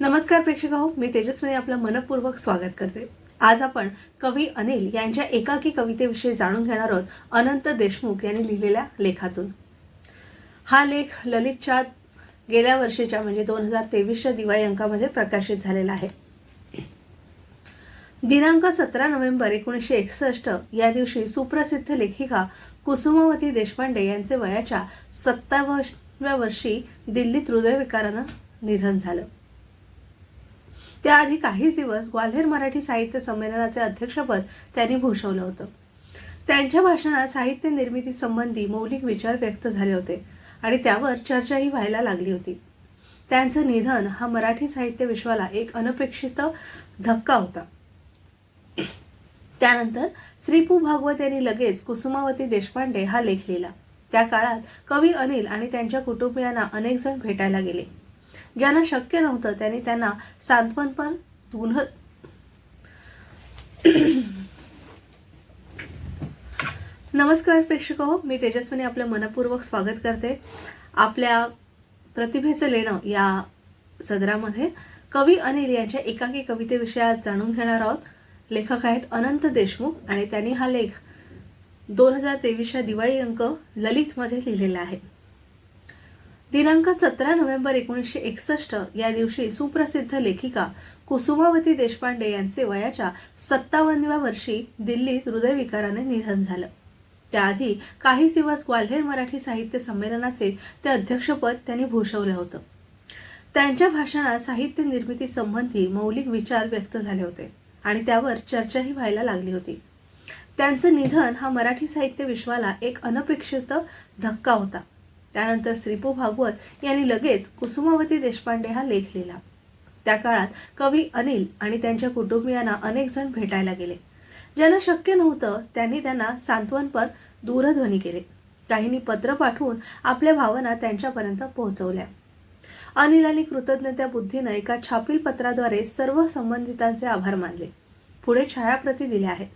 नमस्कार प्रेक्षक हो मी तेजस्विनी आपलं मनपूर्वक स्वागत करते. आज आपण कवी अनिल यांच्या एकाकी कवितेविषयी जाणून घेणार आहोत अनंत देशमुख यांनी लिहिलेल्या लेखातून. हा लेख ललितच्या गेल्या वर्षीच्या म्हणजे दोन हजार तेवीसच्या दिवाळी अंकामध्ये प्रकाशित झालेला आहे. दिनांक सतरा नोव्हेंबर एकोणीसशे एकसष्ट या दिवशी सुप्रसिद्ध लेखिका कुसुमावती देशपांडे यांचे वयाच्या सत्ताव्या वर्षी दिल्लीत हृदयविकारानं निधन झालं. त्याआधी काही दिवस ग्वाल्हेर मराठी साहित्य संमेलनाचे अध्यक्षपद त्यांनी भूषवलं होतं. त्यांच्या भाषणात साहित्य निर्मिती संबंधी मौलिक विचार व्यक्त झाले होते आणि त्यावर चर्चाही व्हायला लागली होती. त्यांचं निधन हा मराठी साहित्य विश्वाला एक अनपेक्षित धक्का होता. त्यानंतर श्रीपू भागवत यांनी लगेच कुसुमावती देशपांडे हा लेख लिहिला. त्या काळात कवी अनिल आणि त्यांच्या कुटुंबियांना अनेक जण भेटायला गेले. ज्यांना शक्य नव्हतं त्याने त्यांना सांत्वनपण दोन नमस्कार प्रेक्षक हो मी तेजस्विनी आपलं मनपूर्वक स्वागत करते. आपल्या प्रतिभेचं लेणं या सदरामध्ये कवी अनिल यांच्या एकाकी कवितेविषयी आज जाणून घेणार आहोत. लेखक आहेत अनंत देशमुख आणि त्यांनी हा लेख दोन हजार तेवीसच्या दिवाळी अंक ललितमध्ये लिहिलेला आहे. दिनांक सतरा नोव्हेंबर एकोणीसशे एकसष्ट या दिवशी सुप्रसिद्ध लेखिका कुसुमावती देशपांडे यांचे वयाच्या सत्तावन्नव्या वर्षी दिल्लीत हृदयविकाराने निधन झालं. त्याआधी काही दिवस ग्वाल्हेर मराठी साहित्य संमेलनाचे ते अध्यक्षपद त्यांनी भूषवलं होतं. त्यांच्या भाषणात साहित्य निर्मिती संबंधी मौलिक विचार व्यक्त झाले होते आणि त्यावर चर्चाही व्हायला लागली होती. त्यांचं निधन हा मराठी साहित्य विश्वाला एक अनपेक्षित धक्का होता. त्यानंतर श्रीपू भागवत यांनी लगेच कुसुमावती देशपांडे हा लेख लिहिला. त्या काळात कवी अनिल आणि त्यांच्या कुटुंबियांना अनेक जण भेटायला गेले. ज्यांना शक्य नव्हतं त्यांनी त्यांना सांत्वनपर दूरध्वनी केले. काहींनी पत्र पाठवून आपल्या भावना त्यांच्यापर्यंत पोहोचवल्या. अनिल आणि कृतज्ञता बुद्धीनं एका छापील पत्राद्वारे सर्व संबंधितांचे आभार मानले. पुढे छायाप्रती दिल्या आहेत.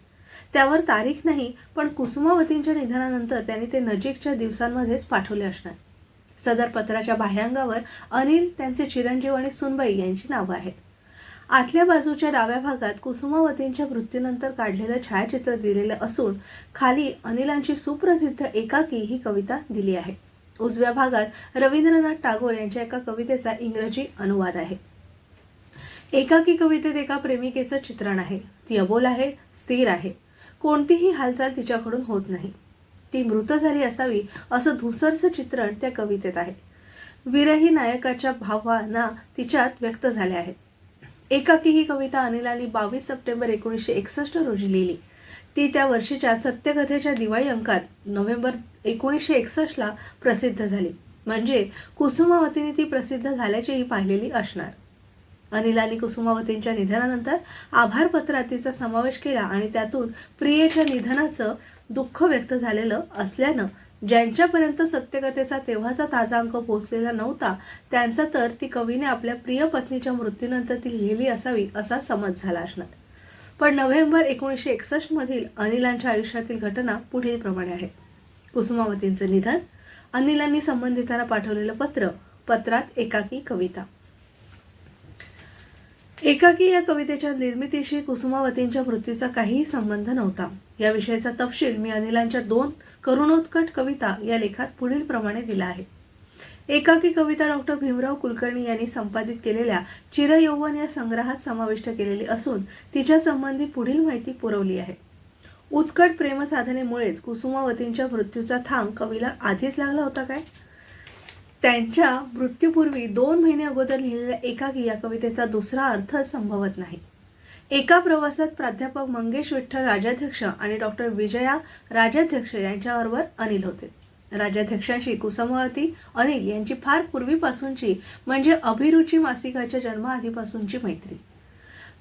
त्यावर तारीख नाही पण कुसुमावतींच्या निधनानंतर त्यांनी ते नजीकच्या दिवसांमध्येच पाठवले असणार. सदर पत्राच्या बाह्यांगावर अनिल त्यांचे चिरंजीव आणि सुनबाई यांची नावं आहेत. आतल्या बाजूच्या डाव्या भागात कुसुमावतींच्या मृत्यूनंतर काढलेलं छायाचित्र दिलेलं असून खाली अनिलांची सुप्रसिद्ध एकाकी ही कविता दिली आहे. उजव्या भागात रवींद्रनाथ टागोर यांच्या एका कवितेचा इंग्रजी अनुवाद आहे. एकाकी कवितेत एका प्रेमिकेचं चित्रण आहे. ती अबोल आहे स्थिर आहे. कोणतीही हालचाल तिच्याकडून होत नाही. ती मृत झाली असावी असं धुसरचं चित्रण त्या कवितेत आहे. विरही नायकाच्या भावना तिच्यात व्यक्त झाल्या आहेत. एकाकी ही कविता अनिलांनी बावीस सप्टेंबर एकोणीसशे एकसष्ट रोजी लिहिली. ती त्या वर्षीच्या सत्यकथेच्या दिवाळी अंकात नोव्हेंबर एकोणीसशे एकसष्टला प्रसिद्ध झाली. म्हणजे कुसुमावतीने ती प्रसिद्ध झाल्याचीही पाहिलेली असणार. अनिलांनी कुसुमावतींच्या निधनानंतर आभार तिचा समावेश केला आणि त्यातून प्रियेच्या निधनाचं दुःख व्यक्त झालेलं असल्यानं ज्यांच्यापर्यंत सत्यकथेचा तेव्हाचा ताजा अंक पोहोचलेला नव्हता त्यांचा तर ती कवीने आपल्या प्रिय पत्नीच्या मृत्यूनंतर ती लिहिली असावी असा समज झाला असणार. पण नोव्हेंबर एकोणीसशे एकसष्ट मधील अनिलांच्या आयुष्यातील घटना पुढील प्रमाणे आहे. कुसुमावतींचं निधन अनिलांनी संबंधितांना पाठवलेलं पत्र पत्रात एकाकी कविता. एकाकी या कवितेच्या निर्मितीशी कुसुमावतींच्या मृत्यूचा काहीही संबंध नव्हता. या विषयाचा तपशील मी अनिलांच्या दोन करुणोत्कट कविता या लेखात पुढील प्रमाणे दिला आहे. एकाकी कविता डॉक्टर भीमराव कुलकर्णी यांनी संपादित केलेल्या चिरयौवन या संग्रहात समाविष्ट केलेली असून तिच्या संबंधी पुढील माहिती पुरवली आहे. उत्कट प्रेमसाधनेमुळेच कुसुमावतींच्या मृत्यूचा थांब कवीला आधीच लागला होता काय? त्यांच्या मृत्यूपूर्वी दोन महिने अगोदर लिहिलेल्या एकाकी या कवितेचा दुसरा अर्थ संभवत नाही. एका प्रवासात प्राध्यापक मंगेश विठ्ठल राजाध्यक्ष आणि डॉक्टर विजया राजाध्यक्ष यांच्याबरोबर अनिल होते. राजाध्यक्षांशी कुसुमावती अनिल यांची फार पूर्वीपासूनची म्हणजे अभिरुची मासिकाच्या जन्माआधीपासूनची मैत्री.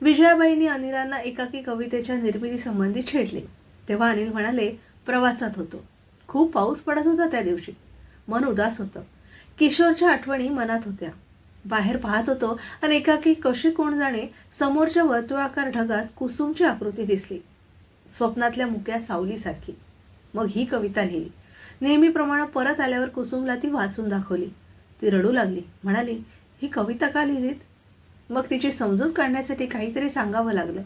विजयाबाईंनी अनिलांना एकाकी कवितेच्या निर्मितीसंबंधी छेडले. तेव्हा अनिल म्हणाले प्रवासात होतो. खूप पाऊस पडत होता त्या दिवशी. मन उदास होतं. किशोरच्या आठवणी मनात होत्या. बाहेर पाहत होतो आणि एकाकी कशी कोण जाणे समोरच्या वर्तुळाकार ढगात कुसुमची आकृती दिसली. स्वप्नातल्या मुक्या सावलीसारखी. मग ही कविता लिहिली. नेहमीप्रमाणे परत आल्यावर कुसुमला ती वाचून दाखवली. ती रडू लागली. म्हणाली ही कविता का लिहिलीत? मग तिची समजूत काढण्यासाठी काहीतरी सांगावं लागलं.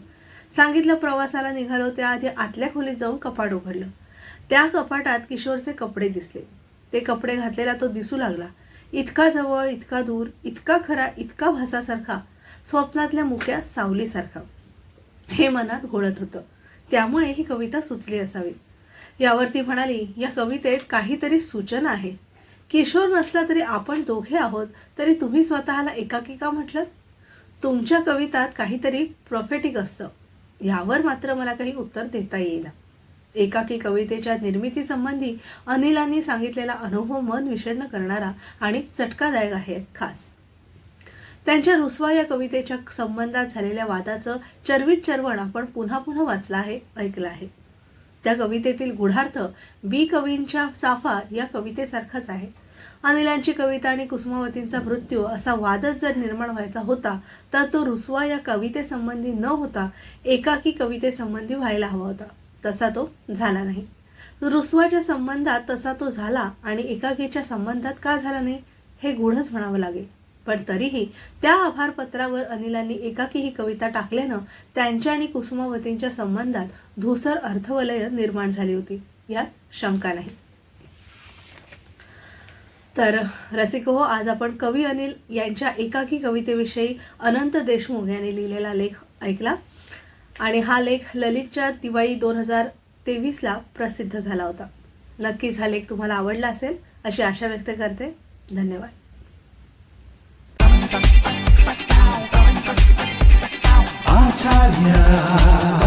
सांगितलं प्रवासाला निघालो त्याआधी आतल्या खोलीत जाऊन कपाट उघडलं. त्या कपाटात किशोरचे कपडे दिसले. ते कपडे घातलेला तो दिसू लागला. इतका जवळ इतका दूर इतका खरा इतका भासासारखा स्वप्नातल्या मुक्या सावलीसारखा. हे मनात घोळत होतं. त्यामुळे ही कविता सुचली असावी. यावर ती म्हणाली या कवितेत काहीतरी सूचना आहे. किशोर नसला तरी आपण दोघे आहोत तरी तुम्ही स्वतःला एकाकी का म्हटलं तुमच्या कवितात काहीतरी प्रॉफेटिक असतं. यावर मात्र मला काही उत्तर देता येईना. एकाकी कवितेच्या निर्मितीसंबंधी अनिलांनी सांगितलेला अनुभव मन विषण्ण करणारा आणि चटकादायक आहे खास. त्यांच्या रुसवा या कवितेच्या संबंधात झालेल्या वादाचं चरवीट चरवण आपण पुन्हा पुन्हा वाचलं आहे ऐकलं आहे. त्या कवितेतील गुढार्थ बी कवींच्या साफा या कवितेसारखाच आहे. अनिलांची कविता आणि कुसुमावतींचा मृत्यू असा वादच जर निर्माण व्हायचा होता तर तो रुसवा या कवितेसंबंधी न होता एकाकी कवितेसंबंधी व्हायला हवा होता. तसा तो झाला नाही. रुसवाच्या संबंधात तसा तो झाला आणि एकाकीच्या संबंधात का झाला नाही हे गूढच म्हणावं लागेल. पण तरीही त्या आभारपत्रावर अनिलांनी एकाकी ही कविता टाकल्यानं त्यांच्या आणि कुसुमावतींच्या संबंधात धुसर अर्थवलय निर्माण झाली होती. यात शंका नाही. तर रसिको हो आज आपण कवी अनिल यांच्या एकाकी कवितेविषयी अनंत देशमुख यांनी लिहिलेला लेख ऐकला. आणि हा लेख ललितच्या दिवाळी दोन हजार तेवीसला प्रसिद्ध झाला होता. नक्कीच हा लेख तुम्हाला आवडला असेल अशी आशा व्यक्त करते. धन्यवाद. आचार्य